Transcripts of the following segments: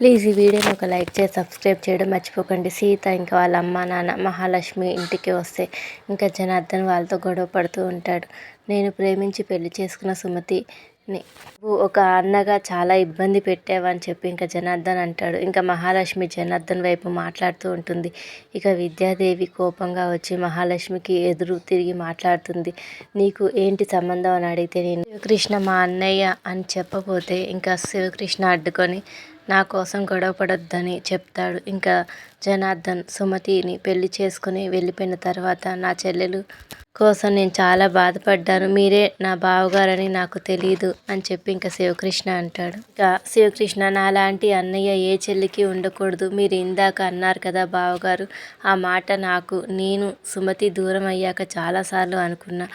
Please ఈ వీడియోని ఒక లైక్ చేసి సబ్స్క్రైబ్ చేయడం మర్చిపోకండి. సీత ఇంకా వాళ్ళ అమ్మ నాన్న మహాలక్ష్మి ఇంటికి వస్తే ఇంకా జనార్దన్ వాళ్ళతో గొడవ పడుతూ ఉంటాడు. నేను ప్రేమించి పెళ్ళి చేసుకున్న సుమతి నువ్వు ఒక అన్నగా చాలా ఇబ్బంది పెట్టావని చెప్పి ఇంకా జనార్దన్ అంటాడు. ఇంకా మహాలక్ష్మి జనార్దన్ వైపు మాట్లాడుతూ ఉంటుంది. ఇక విద్యాదేవి కోపంగా వచ్చి మహాలక్ష్మికి ఎదురు తిరిగి మాట్లాడుతుంది. నీకు ఏంటి సంబంధం అని అడిగితే నేను శివకృష్ణ మా అన్నయ్య అని చెప్పబోతే ఇంకా శివకృష్ణ అడ్డుకొని నా కోసం గొడవ పడొద్దని చెప్తాడు. ఇంకా జనార్దన్ సుమతిని పెళ్ళి చేసుకుని వెళ్ళిపోయిన తర్వాత నా చెల్లెలు కోసం నేను చాలా బాధపడ్డాను. మీరే నా బావగారని నాకు తెలియదు అని చెప్పి ఇంకా శివకృష్ణ అంటాడు. ఇంకా శివకృష్ణ నాలాంటి అన్నయ్య ఏ చెల్లికి ఉండకూడదు. మీరు ఇందాక అన్నారు కదా బావగారు ఆ మాట నాకు నేను సుమతి దూరం అయ్యాక చాలాసార్లు అనుకున్నా.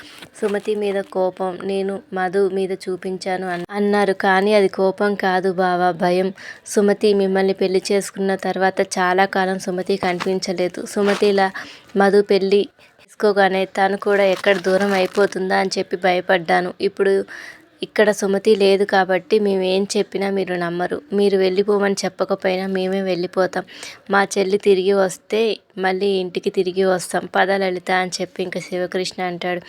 సుమతి మీద కోపం నేను మధు మీద చూపించాను అన్నారు. కానీ అది కోపం కాదు బావా భయం. సుమతి మిమ్మల్ని పెళ్ళి చేసుకున్న తర్వాత చాలా కాలం సుమతి కనిపించలేదు. సుమతిలా మధు పెళ్ళి తీసుకోగానే తను కూడా ఎక్కడ దూరం అయిపోతుందా అని చెప్పి భయపడ్డాను. ఇప్పుడు ఇక్కడ సుమతి లేదు కాబట్టి మేము ఏం చెప్పినా మీరు నమ్మరు. మీరు వెళ్ళిపోమని చెప్పకపోయినా మేమే వెళ్ళిపోతాం. మా చెల్లి తిరిగి వస్తే మళ్ళీ ఇంటికి తిరిగి వస్తాం. పద లలిత అని చెప్పి ఇంకా శివకృష్ణ అంటాడు.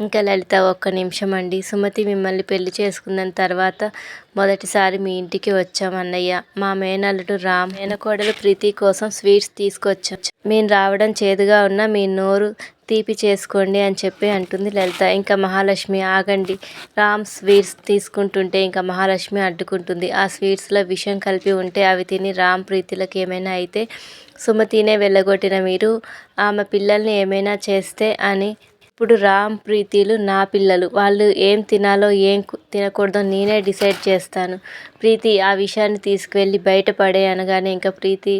ఇంకా లలిత ఒక్క నిమిషం అండి. సుమతి మిమ్మల్ని పెళ్ళి చేసుకున్న తర్వాత మొదటిసారి మీ ఇంటికి వచ్చాం అన్నయ్య. మా మేనల్లుడు రామ్ మేనకోడలు ప్రీతి కోసం స్వీట్స్ తీసుకొచ్చాం. మేము రావడం చేదుగా ఉన్న మీ నోరు తీపి చేసుకోండి అని చెప్పి అంటుంది లలిత. ఇంకా మహాలక్ష్మి ఆగండి. రామ్ స్వీట్స్ తీసుకుంటుంటే ఇంకా మహాలక్ష్మి అడ్డుకుంటుంది. ఆ స్వీట్స్లో విషం కలిపి ఉంటే అవి తిని రామ్ ప్రీతిలకు ఏమైనా అయితే సుమతినే వెళ్ళగొట్టిన మీరు ఆమె పిల్లల్ని ఏమైనా చేస్తే అని. ఇప్పుడు రామ్ ప్రీతిలు నా పిల్లలు. వాళ్ళు ఏం తినాలో ఏం తినకూడదో నేనే డిసైడ్ చేస్తాను. ప్రీతి ఆ విషయాన్ని తీసుకువెళ్ళి బయట పడే అనగానే ఇంకా ప్రీతి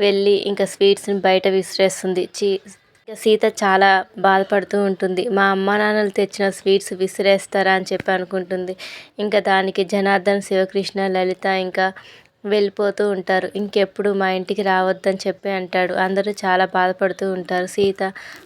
వెళ్ళి ఇంకా స్వీట్స్ని బయట విసిరేస్తుంది. చీ సీత చాలా బాధపడుతూ ఉంటుంది. మా అమ్మ నాన్నలు తెచ్చిన స్వీట్స్ విసిరేస్తారా అని చెప్పి అనుకుంటుంది. ఇంకా దానికి జనార్దన్ శివకృష్ణ లలిత ఇంకా వెళ్ళిపోతూ ఉంటారు. ఇంకెప్పుడు మా ఇంటికి రావద్దని చెప్పి అంటాడు. అందరూ చాలా బాధపడుతూ ఉంటారు. సీత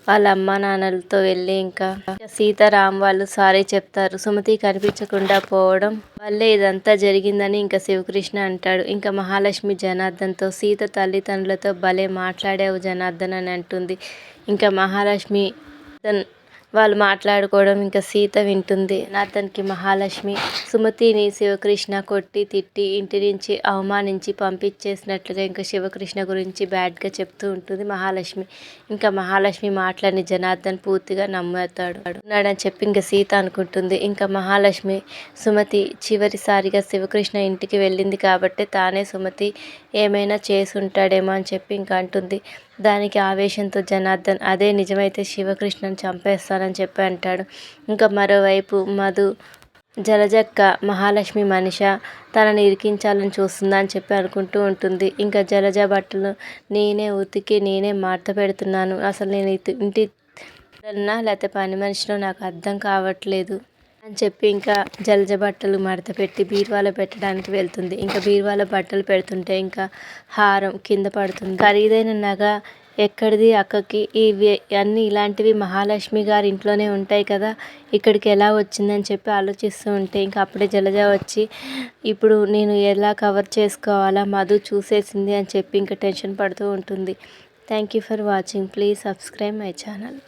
వాళ్ళ అమ్మ నాన్నలతో వెళ్ళి ఇంకా సీతారాం వాళ్ళు సారీ చెప్తారు. సుమతి కనిపించకుండా పోవడం వల్లే ఇదంతా జరిగిందని ఇంకా శివకృష్ణ అంటాడు. ఇంకా మహాలక్ష్మి జనార్దన్తో సీత తల్లిదండ్రులతో భలే మాట్లాడావు జనార్దన్ అని అంటుంది. ఇంకా మహాలక్ష్మి వాళ్ళు మాట్లాడుకోవడం ఇంకా సీత వింటుంది. అతనికి మహాలక్ష్మి సుమతిని శివకృష్ణ కొట్టి తిట్టి ఇంటి నుంచి అవమానించి పంపించేసినట్లుగా ఇంకా శివకృష్ణ గురించి బ్యాడ్గా చెప్తూ ఉంటుంది మహాలక్ష్మి. ఇంకా మహాలక్ష్మి మాట్లాడిన జనార్దన్ పూర్తిగా నమ్ముతాడు ఉన్నాడని చెప్పి ఇంకా సీత అనుకుంటుంది. ఇంకా మహాలక్ష్మి సుమతి చివరిసారిగా శివకృష్ణ ఇంటికి వెళ్ళింది కాబట్టి తానే సుమతి ఏమైనా చేసి ఉంటాడేమో అని చెప్పి ఇంకా అంటుంది. దానికి ఆవేశంతో జనార్దన్ అదే నిజమైతే శివకృష్ణను చంపేస్తానని చెప్పి అంటాడు. ఇంకా మరోవైపు మధు జలజక్క మహాలక్ష్మి మనిష తనని ఇరికించాలని చూస్తుందా? అని చెప్పి అనుకుంటూ ఉంటుంది. ఇంకా జలజ బట్టలు నేనే ఉతికి నేనే మార్త పెడుతున్నాను. అసలు నేను ఇంటి లేకపోతే పని మనిషిలో నాకు అర్థం కావట్లేదు. అని చెప్పి ఇంకా జలజ బట్టలు మడత పెట్టి బీరువాలో పెట్టడానికి వెళ్తుంది. ఇంకా బీరువాలో బట్టలు పెడుతుంటే ఇంకా హారం కింద పడుతుంది. ఖరీదైన నగ ఎక్కడిది? అక్కకి ఇవి అన్నీ ఇలాంటివి మహాలక్ష్మి గారి ఇంట్లోనే ఉంటాయి కదా. ఇక్కడికి ఎలా వచ్చిందని చెప్పి ఆలోచిస్తూ ఉంటే ఇంకా అప్పుడే జలజ వచ్చి ఇప్పుడు నేను ఎలా కవర్ చేసుకోవాలా? మధు చూసేసింది అని చెప్పి ఇంకా టెన్షన్ పడుతూ ఉంటుంది. Thank you for watching. Please subscribe my channel.